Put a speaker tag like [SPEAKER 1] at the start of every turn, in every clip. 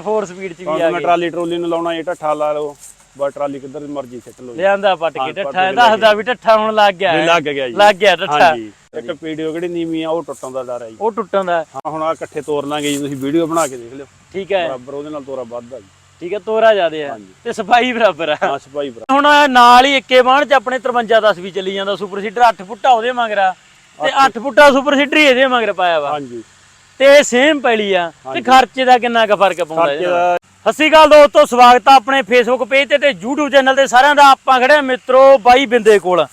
[SPEAKER 1] 4 speed ਚ ਵੀ ਆ ਗਈ।
[SPEAKER 2] ਟਰਾਲੀ ਟਰੋਲੀ ਨੂੰ ਲਾਉਣਾ ਇਹ ਢੱਠਾ ਲਾ ਲਓ ਬਾ ਟਰਾਲੀ ਕਿੱਧਰ ਮਰਜ਼ੀ ਸਿੱਟ ਲਓ
[SPEAKER 1] ਲਿਆਂਦਾ ਪੱਟ ਕੇ
[SPEAKER 2] ਕੇ
[SPEAKER 1] ਦੱਸਦਾ ਵੀ ਟੱਠਾ ਹੁਣ ਲੱਗ ਗਿਆ।
[SPEAKER 2] ਲੱਗ ਗਿਆ ਜੀ।
[SPEAKER 1] ਲੱਗ ਗਿਆ ਟੱਠਾ
[SPEAKER 2] ਹਾਂਜੀ। ਇੱਕ ਵੀਡੀਓ ਕਿਹੜੀ ਨੀਵੀਂ ਆ ਉਹ ਟੁੱਟਣ ਦਾ ਡਰ ਹੈ ਜੀ।
[SPEAKER 1] ਉਹ ਟੁੱਟਣ ਦਾ।
[SPEAKER 2] ਹਾਂ ਹੁਣ ਆ ਇਕੱਠੇ ਤੋਰ ਲਾਂਗੇ ਜੀ ਤੁਸੀਂ ਵੀਡੀਓ ਬਣਾ ਕੇ ਦੇਖ ਲਿਓ।
[SPEAKER 1] ਠੀਕ ਹੈ।
[SPEAKER 2] ਬਰਾਬਰ ਉਹਦੇ ਨਾਲ ਤੋਰਾ ਵੱਧਦਾ ਜੀ।
[SPEAKER 1] ਠੀਕ ਹੈ ਤੋਰਾ ਜ਼ਿਆਦੇ ਆ। ਤੇ ਸਫ਼ਾਈ ਬਰਾਬਰ ਆ।
[SPEAKER 2] ਹਾਂ ਸਪਾਈ ਬਰਾ
[SPEAKER 1] ਹੁਣ ਨਾਲ ਹੀ ਇੱਕੇ ਬਾਣ ਚ ਆਪਣੇ 53 10 ਵੀ ਚੱਲੀ ਜਾਂਦਾ ਸੁਪਰ ਸੀਡਰ 8 ਫੁੱਟਾ ਉਹਦੇ ਮਗਰਾ ਤੇ 8 ਫੁੱਟਾ ਸੁਪਰ ਸੀਡਰ ਇਹਦੇ ਮਗਰ ਪਾਇਆ ਵਾ।
[SPEAKER 2] ਹਾਂਜੀ।
[SPEAKER 1] ਤੇ ਸੇਮ ਪੈਲੀ ਆ। ਤੇ ਖਰਚੇ ਦਾ ਕਿੰਨਾ ਕੁ ਫ਼ਰਕ ਪਾਉਂਦਾ
[SPEAKER 2] ਖਰਚੇ? ਦਾ
[SPEAKER 1] ਸਤਿ ਸ਼੍ਰੀ ਅਕਾਲ ਦੋਸਤੋ ਸਵਾਗਤ ਆ ਆਪਣੇ ਫੇਸਬੁੱਕ ਪੇਜ ਤੇ ਤੇ YouTube ਚੈਨਲ ਤੇ ਸਾਰਿਆਂ ਦਾ। ਆਪਾਂ ਖੜੇ ਆ ਮਿੱਤਰੋ ਬਾਈ ਬਿੰਦੇ ਕੋਲ।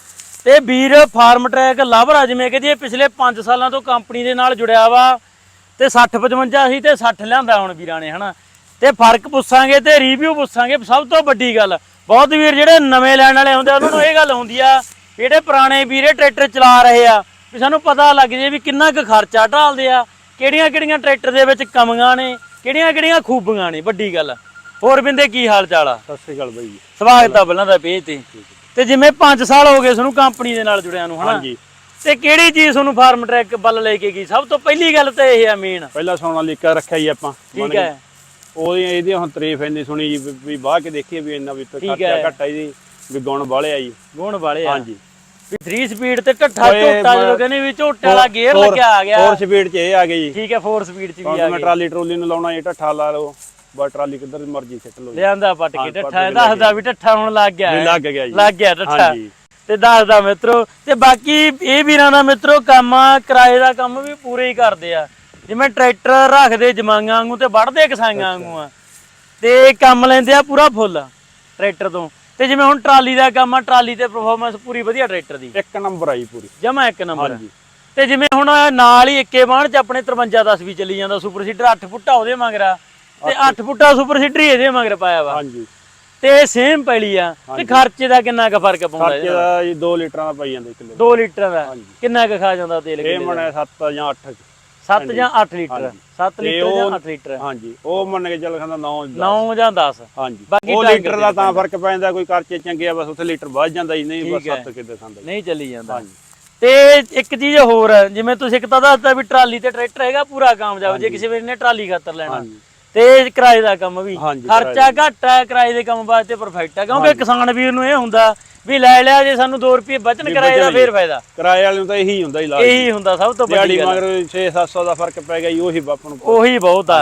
[SPEAKER 1] ਤੇ ਵੀਰ ਫਾਰਮ ਟਰੈਕ ਲਵਰ ਆ ਜਿਵੇਂ ਕਿ ਜੀ ਪਿਛਲੇ 5 ਸਾਲਾਂ ਤੋਂ ਕੰਪਨੀ ਦੇ ਨਾਲ ਜੁੜਿਆ ਵਾ। ਤੇ 60 55 ਸੀ ਤੇ 60 ਲਿਆਂਦਾ ਹੁਣ ਵੀਰਾਂ ਨੇ ਹਨਾ? ਤੇ ਫ਼ਰਕ ਪੁੱਛਾਂਗੇ ਤੇ ਰਿਵਿਊ ਪੁੱਛਾਂਗੇ ਸਭ ਤੋਂ ਵੱਡੀ ਗੱਲ। ਬਹੁਤ ਵੀਰ ਜਿਹੜੇ ਨਵੇਂ ਲੈਣ ਵਾਲੇ ਹੁੰਦੇ ਉਹਨਾਂ ਨੂੰ ਇਹ ਗੱਲ ਹੁੰਦੀ ਆ ਜਿਹੜੇ ਪੁਰਾਣੇ ਵੀਰੇ ਟਰੈਕਟਰ ਚਲਾ ਰਹੇ ਆ ਵੀ ਸਾਨੂੰ ਪਤਾ ਲੱਗ ਜੇ ਵੀ ਕਿੰਨਾ ਕੁ ਖਰਚਾ ਢਾਲਦੇ ਆ। ਕਿਹੜੀਆਂ ਕਿਹੜੀਆਂ ਟਰੈਕਟਰ ਦੇ ਵਿੱਚ ਕਮੀਆਂ ਨੇ ਕਿਹੜੀਆਂ ਕਿਹੜੀਆਂ ਖੂਬੀਆਂ ਨੇ ਵੱਡੀ ਗੱਲ। ਹੋਰ ਬਿੰਦੇ ਕੀ ਹਾਲ ਚਾਲ ਆ?
[SPEAKER 2] ਸਤਿ ਸ੍ਰੀ ਅਕਾਲ ਬਾਈ ਜੀ।
[SPEAKER 1] ਸਵਾਗਤ ਆ ਪਹਿਲਾਂ ਦਾ ਪੇਜ ਤੇ। ਤੇ ਜਿਵੇਂ 5 ਸਾਲ ਹੋ ਗਏ ਤੁਹਾਨੂੰ ਕੰਪਨੀ ਦੇ ਨਾਲ ਜੁੜਿਆ ਨੂੰ ਹਨਾ?
[SPEAKER 2] ਹਾਂਜੀ।
[SPEAKER 1] ਤੇ ਕਿਹੜੀ ਚੀਜ਼ ਤੁਹਾਨੂੰ ਫਾਰਮ ਟਰੈਕ ਵੱਲ ਲੈ ਕੇ ਗਈ? ਸਭ ਤੋਂ ਪਹਿਲੀ ਗੱਲ ਤਾਂ ਇਹ ਆ ਮੇਨ
[SPEAKER 2] ਪਹਿਲਾਂ ਸੋਨਾ ਲੀਕਾ ਰੱਖਿਆ ਜੀ ਆਪਾਂ
[SPEAKER 1] ਠੀਕ ਹੈ।
[SPEAKER 2] ਉਹਦੀ ਇਹਦੀ ਹੁਣ ਤਾਰੀਫ ਇੰਨੀ ਸੁਣੀ ਜੀ ਵੀ- ਬਾਹ ਕੇ ਦੇਖੀਏ ਵੀ ਇੰਨਾ ਵੀ ਖਰਚਾ। ਘੱਟ ਜੀ ਵੀ ਗੁਣ ਵਾਲੇ ਆ ਜੀ।
[SPEAKER 1] ਗੁਣ ਵਾਲੇ ਆ।
[SPEAKER 2] ਹਾਂਜੀ।
[SPEAKER 1] ਵੀ 3 ਸਪੀਡ ਤੇ ਢੱਠਾ ਝੋਟਾ ਜਦੋਂ ਕਹਿੰਦੇ ਵੀ ਝੋਟੇ ਵਾਲਾ ਗੇਅਰ ਲੱਗਿਆ ਆ ਗਿਆ।
[SPEAKER 2] ਫੋਰ ਸਪੀਡ 'ਚ ਇਹ ਆ ਜੀ
[SPEAKER 1] ਠੀਕ ਹੈ 4 ਸਪੀਡ ਚ ਵੀ ਆ
[SPEAKER 2] ਮੈਂ
[SPEAKER 1] ਗਿਆ
[SPEAKER 2] ਟਰਾਲੀ ਟਰੋਲੀ ਨੂੰ ਲਾਉਣਾ ਇਹ ਢੱਠਾ ਲਾ ਲਓ ਬਾ ਟਰਾਲੀ ਕਿੱਧਰ ਮਰਜ਼ੀ ਸਿੱਟ ਲਓ
[SPEAKER 1] ਲਿਆਂਦਾ ਪੱਟ ਕੇ ਢੱਠਾ
[SPEAKER 2] ਕੇ
[SPEAKER 1] ਦੱਸਦਾ ਵੀ ਢੱਠਾ ਹੁਣ ਲੱਗ ਗਿਆ
[SPEAKER 2] ਵੀ। ਲੱਗ ਗਿਆ ਜੀ।
[SPEAKER 1] ਲੱਗ ਗਿਆ ਢੱਠਾ ਤੇ ਦੱਸਦਾ ਮਿੱਤਰੋ ਤੇ ਬਾਕੀ ਇਹ ਵੀਰਾਂ ਦਾ ਮਿੱਤਰੋ ਕੰਮ ਆ, ਕਿਰਾਏ ਦਾ ਕੰਮ ਵੀ ਪੂਰੇ ਹੀ ਕਰਦੇ ਆ। ਜਿਵੇਂ ਟਰੈਕਟਰ ਰੱਖਦੇ ਜਮਾਂਗਾਂ ਵਾਂਗੂ ਤੇ ਵੜਦੇ ਕਿਸਾਈਆਂ ਵਾਂਗੂ ਆ। ਤੇ ਕੰਮ ਲੈਂਦੇ ਆ ਪੂਰਾ ਫੁੱਲ ਟਰੈਕਟਰ ਤੋਂ। ਤੇ ਜਿਵੇਂ ਹੁਣ ਟਰਾਲੀ ਦਾ ਕੰਮ ਆ ਟਰਾਲੀ ਤੇ ਪਰਫਾਰਮੈਂਸ ਪੂਰੀ ਵਧੀਆ ਟਰੈਕਟਰ ਦੀ।
[SPEAKER 2] ਇੱਕ ਨੰਬਰ ਆਈ ਪੂਰੀ।
[SPEAKER 1] ਜਮਾ ਇੱਕ ਨੰਬਰ
[SPEAKER 2] ਹਾਂਜੀ।
[SPEAKER 1] ਤੇ ਜਿਵੇਂ ਹੁਣ ਨਾਲ ਹੀ ਇੱਕੇ ਬਾਣ ਚ ਆਪਣੇ 53 10 ਵੀ ਚੱਲੀ ਜਾਂਦਾ ਸੁਪਰ ਸੀਡਰ 8 ਫੁੱਟਾ ਉਹਦੇ ਮਗਰਾ ਤੇ 8 ਫੁੱਟਾ ਸੁਪਰ ਸੀਡਰ ਹੀ ਇਹਦੇ ਮਗਰ ਪਾਇਆ ਵਾ।
[SPEAKER 2] ਹਾਂਜੀ।
[SPEAKER 1] ਤੇ ਸੇਮ ਪੈਲੀ ਆ। ਤੇ ਖਰਚੇ ਦਾ ਕਿੰਨਾ ਕੁ ਫ਼ਰਕ ਪਾਉਂਦਾ
[SPEAKER 2] ਖਰਚੇ ਦਾ ਜੀ 2 ਲੀਟਰਾਂ ਦਾ ਪਈ ਜਾਂਦਾ ਕਿਲੋ
[SPEAKER 1] 2 ਲੀਟਰ ਦਾ। ਕਿੰਨਾ ਕੁ ਖਾ ਜਾਂਦਾ ਤੇਲ
[SPEAKER 2] ਇਹ ਮਣੇ 7 ਜਾਂ 8
[SPEAKER 1] 7 ਜਾਂ 8 ਲੀਟਰ 7
[SPEAKER 2] ਤੇ
[SPEAKER 1] ਲੀਟਰ ਜਾਂ
[SPEAKER 2] ਉਹ-
[SPEAKER 1] 8 ਲੀਟਰ।
[SPEAKER 2] ਹਾਂਜੀ ਉਹ ਮੰਨ ਕੇ ਚੱਲ ਖਾਂਦਾ 9
[SPEAKER 1] 9 ਜਾਂ 10
[SPEAKER 2] ਹਾਂਜੀ।
[SPEAKER 1] ਬਾਕੀ
[SPEAKER 2] ਉਹ ਲੀਟਰ ਦਾ ਤਾਂ ਫ਼ਰਕ ਪੈਂਦਾ ਕੋਈ ਖਰਚੇ ਚੰਗੇ ਆ ਬਸ ਉੱਥੇ ਲੀਟਰ ਵੱਧ ਜਾਂਦਾ ਜੀ ਨਹੀਂ ਬਸ
[SPEAKER 1] ਠੀਕ ਹੈ।
[SPEAKER 2] 7 ਕਿਤੇ ਖਾਂਦਾ
[SPEAKER 1] ਨਹੀਂ ਚੱਲੀ ਜਾਂਦਾ।
[SPEAKER 2] ਹਾਂਜੀ।
[SPEAKER 1] ਤੇ ਇੱਕ ਚੀਜ਼ ਹੋਰ ਹੈ, ਜਿਵੇਂ ਤੁਸੀਂ ਇੱਕ ਤਾਂ ਦੱਸਦਾ ਵੀ ਟਰਾਲੀ ਤੇ ਟਰੈਕਟਰ ਹੈਗਾ ਪੂਰਾ ਕਾਮਯਾਬ ਜੇ ਕਿਸੇ ਵੀਰ ਨੇ ਟਰਾਲੀ ਖਾਤਰ ਲੈਣਾ। ਤੇ ਕਿਰਾਏ ਦਾ ਕੰਮ ਵੀ।
[SPEAKER 2] ਹਾਂਜੀ,
[SPEAKER 1] ਖਰਚਾ ਘੱਟ ਹੈ ਕਿਰਾਏ ਦੇ ਕੰਮ ਵਾਸਤੇ ਪਰਫੈਕਟ ਹੈ ਕਿਉਂਕਿ ਕਿਸਾਨ ਵੀਰ ਨੂੰ ਇਹ ਹੁੰਦਾ ਵੀ ਲੈ ਲਿਆ ਜੇ ਸਾਨੂੰ 2 ਰੁਪਏ ਬਚਨ ਕਿਰਾਏ ਦਾ ਫੇਰ ਫਾਇਦਾ।
[SPEAKER 2] ਕਿਰਾਏ ਵਾਲੇ ਨੂੰ ਤਾਂ ਇਹੀ ਹੁੰਦਾ ਹੀ ਲਾਜ
[SPEAKER 1] ਇਹੀ ਹੁੰਦਾ ਸਭ ਤੋਂ ਵੱਡੀ
[SPEAKER 2] ਦਿਹਾੜੀ
[SPEAKER 1] ਗੱਲ।
[SPEAKER 2] ਮਗਰ 6-700 ਦਾ ਫ਼ਰਕ ਪੈ ਗਿਆ ਜੀ ਉਹੀ ਬਾਪ ਨੂੰ
[SPEAKER 1] ਉਹੀ ਬਹੁਤ ਆ।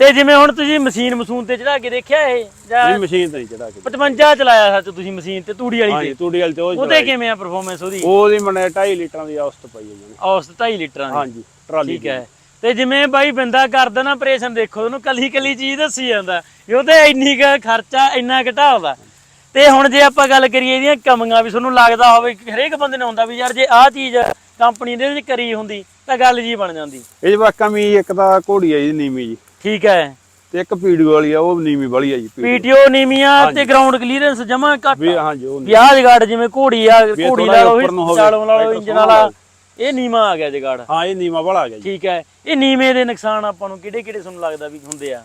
[SPEAKER 1] ਤੇ ਜਿਵੇਂ ਹੁਣ ਤੁਸੀਂ ਮਸ਼ੀਨ ਮਸੂਨ ਤੇ ਚੜਾ ਕੇ ਦੇਖਿਆ ਇਹ? ਜਾਂ
[SPEAKER 2] ਇਹ ਮਸ਼ੀਨ ਤੇ ਨਹੀਂ ਚੜਾ ਕੇ
[SPEAKER 1] 55 ਚਲਾਇਆ ਸੱਚ ਤੁਸੀਂ ਮਸ਼ੀਨ ਤੇ ਤੂੜੀ ਵਾਲੀ
[SPEAKER 2] ਹਾਂਜੀ ਤੂੜੀ ਵਾਲੀ ਤੇ ਉਹ
[SPEAKER 1] ਉਹਦੇ ਕਿਵੇਂ ਆ ਪਰਫਾਰਮੈਂਸ ਉਹਦੀ?
[SPEAKER 2] ਉਹਦੀ ਮਨੇ 2.5 ਲੀਟਰਾਂ ਦੀ ਔਸਤ ਪਈ ਹੈ ਜੀ।
[SPEAKER 1] ਔਸਤ 2.5 ਲੀਟਰਾਂ ਦੀ।
[SPEAKER 2] ਹਾਂਜੀ ਟਰਾਲੀ
[SPEAKER 1] ਠੀਕ ਹੈ। ਤੇ ਜਿਵੇਂ ਬਾਈ ਬੰਦਾ ਕਰਦਾ ਨਾ ਆਪਰੇਸ਼ਨ ਦੇਖੋ ਉਹਨੂੰ ਕੱਲੀ ਕੱਲੀ ਚੀਜ਼ ਦੱਸੀ ਜਾਂਦਾ। ਵੀ ਉਹਦੇ ਇੰਨੀ ਕੁ ਖਰਚਾ ਇੰਨਾ ਘਟਾਉਂਦਾ ਤੇ ਹੁਣ ਜੇ ਆਪਾਂ ਗੱਲ ਕਰੀਏ ਇਹਦੀਆਂ ਕਮੀਆਂ ਵੀ ਤੁਹਾਨੂੰ ਲੱਗਦਾ ਹੋਵੇ ਕਿ ਹਰੇਕ ਬੰਦੇ ਨੂੰ ਹੁੰਦਾ ਵੀ ਯਾਰ ਜੇ ਆਹ ਚੀਜ਼ ਕੰਪਨੀ ਦੇ ਵਿੱਚ ਕਰੀ ਹੁੰਦੀ ਤਾਂ ਗੱਲ ਜੀ ਬਣ ਜਾਂਦੀ।
[SPEAKER 2] ਇਹ ਜਵਾ ਕਮੀ ਇੱਕ ਤਾਂ ਘੋੜੀ ਹੈ ਜੀ ਨੀਵੀਂ ਜੀ।
[SPEAKER 1] ਠੀਕ ਹੈ।
[SPEAKER 2] ਤੇ ਇੱਕ ਪੀੜੂ ਵਾਲੀ ਆ ਉਹ ਨੀਵੀਂ ਵਾਲੀ ਆ ਜੀ ਪੀੜੂ
[SPEAKER 1] ਪੀਟੀਓ ਨੀਮੀਆਂ ਤੇ ਗਰਾਊਂਡ ਕਲੀਅਰੈਂਸ ਜਮਾ ਘੱਟ
[SPEAKER 2] ਵੀ ਹਾਂਜੀ ਉਹ
[SPEAKER 1] ਵਿਆਹ ਜਗਾੜ ਜਿਵੇਂ ਘੋੜੀ ਆ ਘੋੜੀ ਲਾ
[SPEAKER 2] ਹੋਵੇ,
[SPEAKER 1] ਚਾਲੋਂ ਲਾ ਇੰਜਨ ਵਾਲਾ। ਇਹ ਨੀਮਾ ਆ ਗਿਆ ਜਗਾੜ।
[SPEAKER 2] ਹਾਂ ਇਹ ਨੀਵਾਂ ਵਾਲਾ ਆ ਗਿਆ ਜੀ।
[SPEAKER 1] ਠੀਕ ਹੈ। ਇਹ ਨੀਵੇਂ ਦੇ ਨੁਕਸਾਨ ਆਪਾਂ ਨੂੰ ਕਿਹੜੇ ਕਿਹੜੇ ਤੁਹਾਨੂੰ ਲੱਗਦਾ ਵੀ ਹੁੰਦੇ ਆ?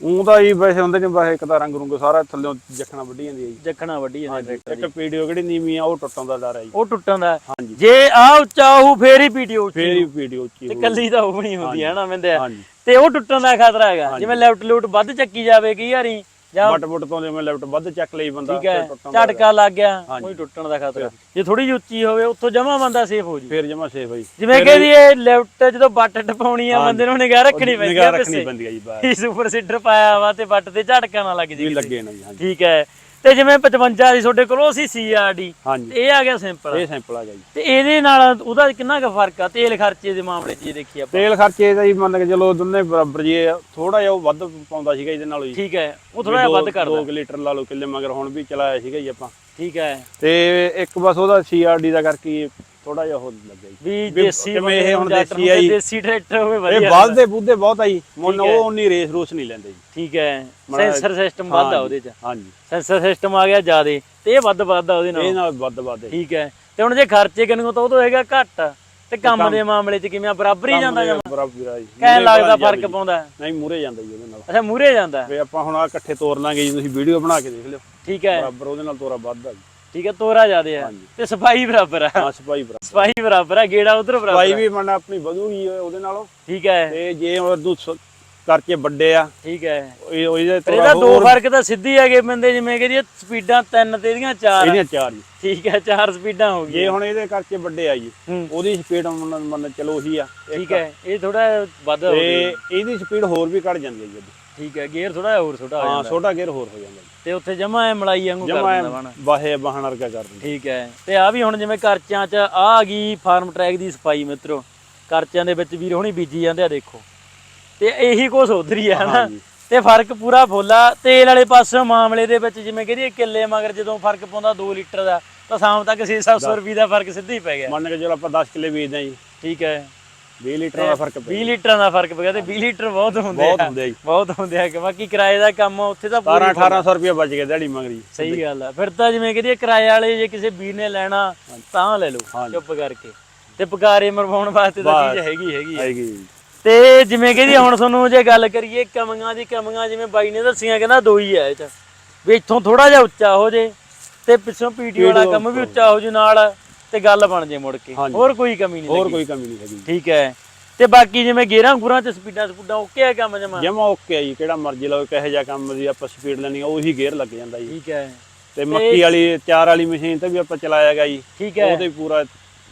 [SPEAKER 2] ਉਹ ਤਾਂ ਜੀ ਵੈਸੇ ਹੁੰਦੇ ਨੇ ਵੈਸੇ ਇੱਕ ਤਾਂ ਰੰਗ ਰੁੰਗ ਸਾਰਾ ਥੱਲੋਂ ਜਖਣਾ ਵੱਢੀ ਜਾਂਦੀ ਹੈ ਜੀ।
[SPEAKER 1] ਜੱਖਣਾ ਵੱਡੀ ਜਾਂਦੇ ਟਰੈਕਟਰ
[SPEAKER 2] ਇੱਕ ਪੀੜੀਓ ਕਿਹੜੀ ਨੀਵੀਂ ਆ ਉਹ ਟੁੱਟਣ ਦਾ ਡਰ ਹੈ ਜੀ।
[SPEAKER 1] ਉਹ ਟੁੱਟਣ ਦਾ।
[SPEAKER 2] ਹਾਂਜੀ।
[SPEAKER 1] ਜੇ ਆ ਉੱਚਾ ਉਹ ਫੇਰ ਹੀ ਪੀਟੀਓ ਉੱਚੀ
[SPEAKER 2] ਫੇਰ ਹੀ ਪੀੜੀਓ ਉੱਚੀ
[SPEAKER 1] ਤੇ
[SPEAKER 2] ਹੋਊ।
[SPEAKER 1] ਕੱਲੀ ਤਾਂ ਉਹ ਨਹੀਂ ਹੁੰਦੀ ਹੈ ਨਾ ਮਿੰਦੇ ਤੇ ਉਹ ਟੁੱਟਣ ਦਾ ਖਤਰਾ ਹੈਗਾ। ਜਿਵੇਂ ਲੈਫਟ ਲੂਟ ਵੱਧ ਚੱਕੀ ਜਾਵੇ ਕਈ ਵਾਰੀ ਜਾਂ
[SPEAKER 2] ਮੁੱਟ ਤੋਂ ਜਿਵੇਂ ਲੈਫਟ ਵੱਧ ਚੱਕ ਲਈ ਬੰਦਾ
[SPEAKER 1] ਠੀਕ ਹੈ ਝਟਕਾ ਲੱਗ ਗਿਆ ਕੋਈ ਟੁੱਟਣ ਦਾ ਖਤਰਾ। ਜੇ ਥੋੜੀ ਜਿਹੀ ਉੱਚੀ ਹੋਵੇ ਉੱਥੋਂ ਜਮਾ ਬੰਦਾ ਸੇਫ ਹੋ ਜੂ।
[SPEAKER 2] ਫੇਰ ਜਮਾ ਸੇਫ ਹੈ ਜੀ।
[SPEAKER 1] ਜਿਵੇਂ ਕਹਿੰਦੀ ਇਹ ਲੈਫਟ ਜਦੋਂ ਬੱਟ ਟਪਾਉਣੀ ਆ ਬੰਦੇ ਨੂੰ ਨਿਗਾਹ ਰੱਖਣੀ ਪੈਂਦੀ
[SPEAKER 2] ਨਿਗਾਹ
[SPEAKER 1] ਆ
[SPEAKER 2] ਰੱਖਣੀ
[SPEAKER 1] ਪਿੱਛੇ।
[SPEAKER 2] ਪੈਂਦੀ ਹੈ ਜੀ ਬਾਹਰ
[SPEAKER 1] ਸੁਪਰ ਸੀਡਰ ਪਾਇਆ ਵਾ ਤੇ ਬੱਟ ਤੇ ਝਟਕਾ ਨਾ ਲੱਗ ਜੀ
[SPEAKER 2] ਲੱਗੇ ਨਾ ਜੀ
[SPEAKER 1] ਠੀਕ ਹੈ। ਤੇ ਜਿਵੇਂ 55 ਦੀ ਤੁਹਾਡੇ ਕੋਲ ਉਹ ਸੀ ਸੀਆਰਡੀ
[SPEAKER 2] ਹਾਂਜੀ।
[SPEAKER 1] ਇਹ ਆ ਗਿਆ ਸਿੰਪਲ
[SPEAKER 2] ਇਹ ਸੈਂਪਲ ਆ ਗਿਆ ਜੀ।
[SPEAKER 1] ਤੇ ਇਹਦੇ ਨਾਲ ਉਹਦਾ ਕਿੰਨਾ ਕੁ ਫ਼ਰਕ ਆ? ਤੇਲ ਖਰਚੇ ਦੇ ਮਾਮਲੇ 'ਚ ਜੇ ਦੇਖੀਏ ਆਪਾਂ।
[SPEAKER 2] ਤੇਲ ਖਰਚੇ ਦਾ ਹੀ ਮੰਨ ਕੇ ਚਲੋ ਦੋਨੇ ਬਰਾਬਰ ਜੀ ਥੋੜਾ ਜਿਹਾ ਉਹ ਵੱਧ ਪਾਉਂਦਾ ਸੀਗਾ ਇਹਦੇ ਨਾਲੋਂ ਜੀ
[SPEAKER 1] ਠੀਕ ਹੈ ਉਹ ਥੋੜਾ ਜਿਹਾ ਵੱਧ ਕਰਦਾ।
[SPEAKER 2] 2 ਲੀਟਰ ਲਾ ਲਓ ਕਿੱਲੇ ਮਗਰ ਹੁਣ ਵੀ ਚਲਾਇਆ ਸੀਗਾ ਜੀ ਆਪਾਂ।
[SPEAKER 1] ਠੀਕ ਹੈ।
[SPEAKER 2] ਤੇ ਇੱਕ ਬਸ ਉਹਦਾ ਸੀਆਰਡੀ ਦਾ ਕਰਕੇ ਥੋੜਾ ਜਿਹਾ ਹੋ ਲੱਗਿਆ ਜੀ।
[SPEAKER 1] ਵੀ ਦੇਸੀ
[SPEAKER 2] ਕਿਵੇਂ ਇਹ ਹੁਣ ਦੇਸੀ ਆ ਜੀ।
[SPEAKER 1] ਦੇਸੀ ਟਰੈਕਟਰ ਹੋਵੇ
[SPEAKER 2] ਇਹ
[SPEAKER 1] ਵਧੀਆ।
[SPEAKER 2] ਵੱਧਦੇ ਬੁੱਧੇ ਬਹੁਤ ਆ ਜੀ। ਮੁੰਨ ਉਹ ਉਨੀ ਰੇਸ ਰੂਸ ਨਹੀਂ ਲੈਂਦੇ ਜੀ।
[SPEAKER 1] ਠੀਕ ਹੈ। ਸੈਂਸਰ ਸਿਸਟਮ ਵੱਧ ਆ ਉਹਦੇ 'ਚ।
[SPEAKER 2] ਹਾਂਜੀ।
[SPEAKER 1] ਸੈਂਸਰ ਸਿਸਟਮ ਆ ਗਿਆ ਜ਼ਿਆਦੇ। ਤੇ ਇਹ ਵੱਧ ਵੱਧ ਆ ਉਹਦੇ
[SPEAKER 2] ਇਹ
[SPEAKER 1] ਨਾਲ
[SPEAKER 2] ਨਾਲ ਵੱਧ ਵੱਧ ਜੀ।
[SPEAKER 1] ਠੀਕ ਹੈ। ਤੇ ਹੁਣ ਜੇ ਖਰਚੇ ਕਿੰਨੇ ਤੋਂ ਉਹ ਤੋਂ ਹੈਗਾ ਘੱਟ। ਤੇ ਕੰਮ ਦੇ ਮਾਮਲੇ 'ਚ ਕਿਵੇਂ? ਬਰਾਬਰ ਹੀ ਜਾਂਦਾ ਜਮਾ
[SPEAKER 2] ਬਰਾਬਰ ਆ ਜੀ।
[SPEAKER 1] ਕਹਿਣ ਲੱਗਦਾ ਫ਼ਰਕ ਪਾਉਂਦਾ?
[SPEAKER 2] ਨਹੀਂ ਮੂਰੇ ਜਾਂਦਾ ਜੀ ਉਹਦੇ ਨਾਲ।
[SPEAKER 1] ਅੱਛਾ ਮੂਰੇ ਜਾਂਦਾ।
[SPEAKER 2] ਵੀ ਆਪਾਂ ਹੁਣ ਆ ਇਕੱਠੇ ਤੋਰ ਲਾਂਗੇ ਜੀ ਤੁਸੀਂ ਵੀਡੀਓ ਬਣਾ ਕੇ ਦੇਖ ਲਿਓ।
[SPEAKER 1] ਠੀਕ ਹੈ।
[SPEAKER 2] ਬਰਾਬਰ ਉਹਦੇ ਨਾਲ ਤੋਰਾ ਵੱਧਦਾ ਜੀ।
[SPEAKER 1] ਠੀਕ ਹੈ ਤੋਰਾ ਜ਼ਿਆਦੇ ਆ।
[SPEAKER 2] ਹਾਂਜੀ।
[SPEAKER 1] ਤੇ ਸਫ਼ਾਈ ਬਰਾਬਰ ਆ।
[SPEAKER 2] ਹਾਂ ਸਪਾਈ ਬਰਾਬਰ।
[SPEAKER 1] ਸਫ਼ਾਈ ਬਰਾਬਰ ਆ ਗੇੜਾ ਉਧਰ ਬਰਾਬਰ
[SPEAKER 2] ਸਪਾਈ
[SPEAKER 1] ਆ।
[SPEAKER 2] ਵੀ ਮੰਨ ਆਪਣੀ ਵਧੂਗੀ ਉਹਦੇ ਨਾਲੋਂ।
[SPEAKER 1] ਠੀਕ ਹੈ।
[SPEAKER 2] ਤੇ ਜੇ ਉਹ ਕਰਚੇ ਵੱਡੇ ਆ
[SPEAKER 1] ਠੀਕ ਹੈ।
[SPEAKER 2] ਇਹ ਉਹ ਇਹਦੇ
[SPEAKER 1] ਪਰ
[SPEAKER 2] ਥੋੜਾ
[SPEAKER 1] ਇਹਦਾ ਦੋ ਫ਼ਰਕ ਤਾਂ ਸਿੱਧੀ ਹੈਗੇ ਬੰਦੇ ਜਿਵੇਂ ਕਿ ਜੀ ਸਪੀਡਾਂ ਤਿੰਨ ਤੇ ਇਹਦੀਆਂ ਚਾਰ
[SPEAKER 2] ਇਹਦੀਆਂ ਚਾਰ ਜੀ
[SPEAKER 1] ਠੀਕ ਹੈ ਚਾਰ ਸਪੀਡਾਂ ਹੋ
[SPEAKER 2] ਜੇ
[SPEAKER 1] ਗਈਆਂ।
[SPEAKER 2] ਹੁਣ ਇਹਦੇ ਕਰਚੇ ਵੱਡੇ ਆ ਜੀ
[SPEAKER 1] ਹੂੰ।
[SPEAKER 2] ਉਹਦੀ ਸਪੀਡ ਮੰਨ ਮੰਨ ਚਲੋ ਉਹੀ ਆ।
[SPEAKER 1] ਠੀਕ ਹੈ ਇਹ ਥੋੜਾ ਵੱਧ ਹੋ
[SPEAKER 2] ਤੇ
[SPEAKER 1] ਗਿਆ।
[SPEAKER 2] ਇਹਦੀ ਸਪੀਡ ਹੋਰ ਵੀ ਘਟ ਜਾਂਦੀ ਹੈ ਜੀ।
[SPEAKER 1] ਠੀਕ ਹੈ ਗੇਅਰ ਥੋੜਾ ਹੋਰ ਛੋਟਾ ਹੋ
[SPEAKER 2] ਹਾਂ
[SPEAKER 1] ਜਾਂਦਾ।
[SPEAKER 2] ਛੋਟਾ ਗੇਅਰ ਹੋਰ ਹੋ ਜਾਂਦਾ।
[SPEAKER 1] ਤੇ ਉੱਥੇ ਜਮਾ ਐ ਮਲਾਈ ਵਾਂਗੂ ਕਰ
[SPEAKER 2] ਜਮਾ
[SPEAKER 1] ਦਿੰਦਾ ਬਣ
[SPEAKER 2] ਬਾਹੇ ਬਾਹਣ ਵਰਗਾ ਕਰ ਦਿੰਦਾ।
[SPEAKER 1] ਠੀਕ ਹੈ ਤੇ ਆ ਵੀ ਹੁਣ ਜਿਵੇਂ ਕਰਚਿਆਂ 'ਚ ਆ ਆ ਗਈ ਫਾਰਮ ਟਰੈਕ ਦੀ ਸਫ਼ਾਈ ਮਿੱਤਰੋ। ਕਰਚਿਆਂ ਦੇ ਵਿੱਚ ਵੀਰ ਹੁਣੀ ਬੀਜੀ ਜਾਂਦੇ ਆ ਦੇਖੋ। ਤੇ ਇਹੀ ਕੁਛ ਉਧਰ ਹੀ ਆ ਨਾ।
[SPEAKER 2] ਹਾਂਜੀ।
[SPEAKER 1] ਤੇ ਫ਼ਰਕ ਪੂਰਾ ਫੁੱਲਾ ਤੇਲ ਵਾਲੇ ਪਾਸੇ ਮਾਮਲੇ ਦੇ ਵਿੱਚ ਜਿਵੇਂ ਕਹਦੀਏ ਕਿੱਲੇ ਮਗਰ ਜਦੋਂ ਫ਼ਰਕ ਪਾਉਂਦਾ 2 ਲੀਟਰ ਦਾ ਤਾਂ ਸ਼ਾਮ ਤੱਕ 6-700 ਰੁਪਏ ਦਾ ਫ਼ਰਕ ਸਿੱਧਾ ਹੀ ਪੈ ਗਿਆ।
[SPEAKER 2] ਮੰਨ ਕੇ ਚਲੋ ਆਪਾਂ 10 ਕਿੱਲੇ ਵੇਚਦੇ ਆ ਜੀ।
[SPEAKER 1] ਠੀਕ ਹੈ।
[SPEAKER 2] 20 ਲੀਟਰ ਦਾ ਫ਼ਰਕ
[SPEAKER 1] 20 ਲੀਟਰਾਂ ਦਾ ਫ਼ਰਕ ਪਿਆ ਤੇ 20 ਲੀਟਰ ਬਹੁਤ ਹੁੰਦੇ
[SPEAKER 2] ਬਹੁਤ
[SPEAKER 1] ਆ।
[SPEAKER 2] ਹੁੰਦੇ ਆ ਜੀ।
[SPEAKER 1] ਬਹੁਤ ਹੁੰਦੇ ਆ ਕਿ ਬਾਕੀ ਕਿਰਾਏ ਦਾ ਕੰਮ ਉੱਥੇ ਤਾਂ
[SPEAKER 2] 17
[SPEAKER 1] ਪੂਰੀ
[SPEAKER 2] 1800 ਰੁਪਏ ਬਚ ਗਿਆ ਦਿਹਾੜੀ ਮੰਗਰੀ।
[SPEAKER 1] ਸਹੀ ਗੱਲ ਆ। ਫਿਰ ਤਾਂ ਜਿਵੇਂ ਕਹਦੀਏ ਕਿਰਾਏ ਵਾਲੇ ਜੇ ਕਿਸੇ ਵੀਰ ਨੇ ਲੈਣਾ ਤਾਂ ਲੈ ਲਓ। ਚੁੱਪ ਕਰਕੇ। ਤੇ ਪਕਾਰੇ ਮਰਵਾਉਣ ਵਾਸਤੇ ਤਾਂ ਚੀਜ਼ ਹੈਗੀ ਹੈਗੀ
[SPEAKER 2] ਜੀ।
[SPEAKER 1] ਤੇ ਜਿਵੇਂ ਕਿ ਜੀ ਹੁਣ ਤੁਹਾਨੂੰ ਜੇ ਗੱਲ ਕਰੀਏ ਕਮੀਆਂ ਦੀ ਕਮੀਆਂ ਜਿਵੇਂ ਬਾਈ ਨੇ ਦੱਸੀਆਂ ਕਹਿੰਦਾ ਦੋ ਹੀ ਆ ਇਹ ਚ। ਵੀ ਇੱਥੋਂ ਥੋੜਾ ਜਿਹਾ ਉੱਚਾ ਹੋ ਜੇ ਤੇ ਪਿੱਛੋਂ ਪੀਟੀ ਵਾਲਾ ਕੰਮ ਵੀ ਉੱਚਾ ਹੋ ਜੂ ਨਾਲ। ਤੇ ਗੱਲ ਬਣ ਜੇ ਮੁੜ ਕੇ।
[SPEAKER 2] ਹਾਂਜੀ।
[SPEAKER 1] ਹੋਰ ਕੋਈ ਕਮੀ ਨਹੀਂ
[SPEAKER 2] ਹੋਰ ਕੋਈ ਕਮੀ ਨਹੀਂ ਹੈਗੀ।
[SPEAKER 1] ਠੀਕ ਹੈ। ਤੇ ਬਾਕੀ ਜਿਵੇਂ ਗੇਰਾਂ ਗੁਰਾਂ ਚ ਸਪੀਡਾਂ ਸਪੂਡਾਂ ਓਕੇ ਆ ਕੰਮ ਜਮਾ?
[SPEAKER 2] ਜਮਾ ਓਕੇ ਆ ਜੀ ਕਿਹੜਾ ਮਰਜ਼ੀ ਲਓ ਕਹੇ ਜਾ ਕੰਮ ਦੀ ਆਪਾਂ ਸਪੀਡ ਲੈਣੀ ਆ ਉਹੀ ਗੇਅਰ ਲੱਗ ਜਾਂਦਾ ਜੀ।
[SPEAKER 1] ਠੀਕ ਹੈ।
[SPEAKER 2] ਤੇ ਮੱਕੀ ਵਾਲੀ ਚਾਰ ਵਾਲੀ ਮਸ਼ੀਨ ਤੇ ਵੀ ਆਪਾਂ ਚਲਾਇਆਗਾ ਜੀ।
[SPEAKER 1] ਠੀਕ ਹੈ।
[SPEAKER 2] ਉਹਦੇ ਪੂਰਾ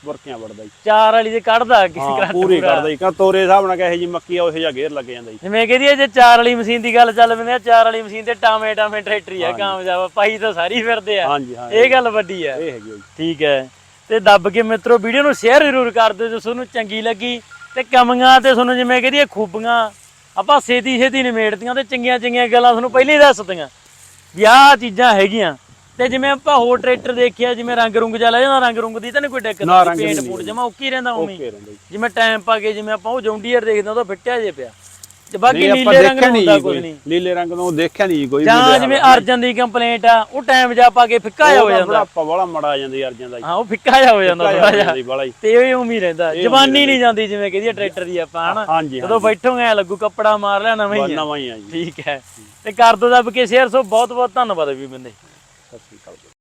[SPEAKER 2] ਵਰਕਿਆਂ ਵੜਦਾ ਜੀ।
[SPEAKER 1] ਚਾਰ ਵਾਲੀ ਦੇ ਕੱਢਦਾ ਕਿਸੇ
[SPEAKER 2] ਹਾਂ
[SPEAKER 1] ਕਰੰਟ
[SPEAKER 2] ਪੂਰੀ। ਕਰਦਾ ਜੀ। ਕਾ ਤੋਰੇ ਹਿਸਾਬ ਨਾਲ ਕਹੇ ਜੀ ਮੱਕੀ ਆ ਉਹੋ ਜਿਹਾ ਗੇਅਰ ਲੱਗ ਜਾਂਦਾ ਜੀ।
[SPEAKER 1] ਜਿਵੇਂ ਕਹਦੀ ਜੇ ਚਾਰ ਵਾਲੀ ਮਸ਼ੀਨ ਦੀ ਗੱਲ ਚੱਲ ਪੈਂਦੀ ਆ ਚਾਰ ਵਾਲੀ ਮਸ਼ੀਨ ਤੇ ਟਾਮੇ ਟਾਮੇ ਟਰੈਕਟਰੀ ਆ ਕਾਮਯਾਬ ਪਾਈ ਤਾਂ ਸਾਰੀ ਫਿਰਦੇ ਆ।
[SPEAKER 2] ਹਾਂਜੀ ਹਾਂ
[SPEAKER 1] ਇਹ ਗੱਲ ਵੱਡੀ ਆ।
[SPEAKER 2] ਇਹ ਹੈਗੀ ਆ ਜੀ।
[SPEAKER 1] ਠੀਕ ਹੈ। ਤੇ ਦੱਬ ਕੇ ਮਿੱਤਰੋ ਵੀਡੀਓ ਨੂੰ ਸ਼ੇਅਰ ਜ਼ਰੂਰ ਕਰ ਦਿਓ ਜੇ ਤੁਹਾਨੂੰ ਚੰਗੀ ਲੱਗੀ। ਤੇ ਕਮੀਆਂ ਤੇ ਤੁਹਾਨੂੰ ਜਿਵੇਂ ਕਹਦੀਏ ਖੂਬੀਆਂ ਆਪਾਂ ਛੇਤੀ ਛੇਤੀ ਨਿਮੇੜਦੀਆਂ ਤੇ ਚੰਗੀਆਂ ਚੰਗੀਆਂ ਗੱਲਾਂ ਤੁਹਾਨੂੰ ਪਹਿਲਾਂ ਹੀ ਦੱਸਦੀਆਂ ਵੀ ਆਹ ਚੀਜ਼ਾਂ ਹੈਗੀਆਂ। ਤੇ ਜਿਵੇਂ ਆਪਾਂ ਹੋਰ ਟਰੈਕਟਰ ਦੇਖਿਆ ਜਿਵੇਂ ਰੰਗ ਰੁੰਗ ਜਿਹਾ ਲੈ ਜਾਂਦਾ ਰੰਗ ਰੁੰਗ ਦੀ ਤਾਂ ਨਹੀਂ ਕੋਈ ਦਿੱਕਤ ਪੇਂਟ ਪੂਟ ਜਮਾ ਓਕੇ ਰਹਿੰਦਾ ਉਵੇਂ
[SPEAKER 2] ਜੀ।
[SPEAKER 1] ਜਿਵੇਂ ਟਾਈਮ ਪਾ ਕੇ ਜਿਵੇਂ ਆਪਾਂ ਉਹ ਜੌਂਡੀਅਰ ਦੇਖਦੇ ਹਾਂ ਉਹ ਤਾਂ ਫਿੱਟਿਆ ਜੇ ਪਿਆ। ਤੇ ਬਾਕੀ ਨੀਲੇ ਰੰਗ
[SPEAKER 2] ਨਹੀਂ
[SPEAKER 1] ਹੁੰਦਾ
[SPEAKER 2] ਜੀ
[SPEAKER 1] ਕੁਝ
[SPEAKER 2] ਕੋਈ
[SPEAKER 1] ਨਹੀਂ।
[SPEAKER 2] ਨੀਲੇ ਰੰਗ ਨੂੰ ਦੇਖਿਆ ਨਹੀਂ ਜੀ ਕੋਈ
[SPEAKER 1] ਜਾਂ ਜਿਵੇਂ ਅਰਜਨ ਦੀ ਕੰਪਲੇਂਟ ਆ ਉਹ ਟਾਈਮ ਜਾ ਪਾ ਕੇ ਫਿੱਕਾ ਹੋ ਜਾਂਦਾ।
[SPEAKER 2] ਆਪਾਂ ਬੜਾ ਮੜਾ ਜਾਂਦੀ ਅਰਜਨ ਦਾ ਜੀ।
[SPEAKER 1] ਹਾਂ ਉਹ ਫਿੱਕਾ ਜਿਹਾ ਹੋ ਜਾਂਦਾ ਥੋੜਾ ਜਿਹਾ।
[SPEAKER 2] ਜੀ ਜੀ।
[SPEAKER 1] ਤੇ ਇਹ ਉਮੀ ਰਹਿੰਦਾ। ਜਵਾਨੀ ਨਹੀਂ ਜਾਂਦੀ ਜਿਵੇਂ ਕਹਦੀ ਟਰੈਕਟਰ ਦੀ ਆਪਾਂ ਹਨਾ? ਜਦੋਂ ਬੈਠੋਗੇ ਐ ਲੱਗੂ ਕੱਪੜਾ ਮਾਰ ਲਿਆ ਨਵਾਂ ਹੀ ਆ।
[SPEAKER 2] ਨਵਾਂ ਹੀ ਆ ਜੀ।
[SPEAKER 1] ਠੀਕ ਹੈ। ਤੇ ਕਰ ਦੋ ਦੱਬ ਕੇ ਸ਼ੇਅਰ ਸੋ ਬਹੁਤ ਬਹੁਤ ਧੰਨਵਾਦ ਵੀ ਬੰਦੇ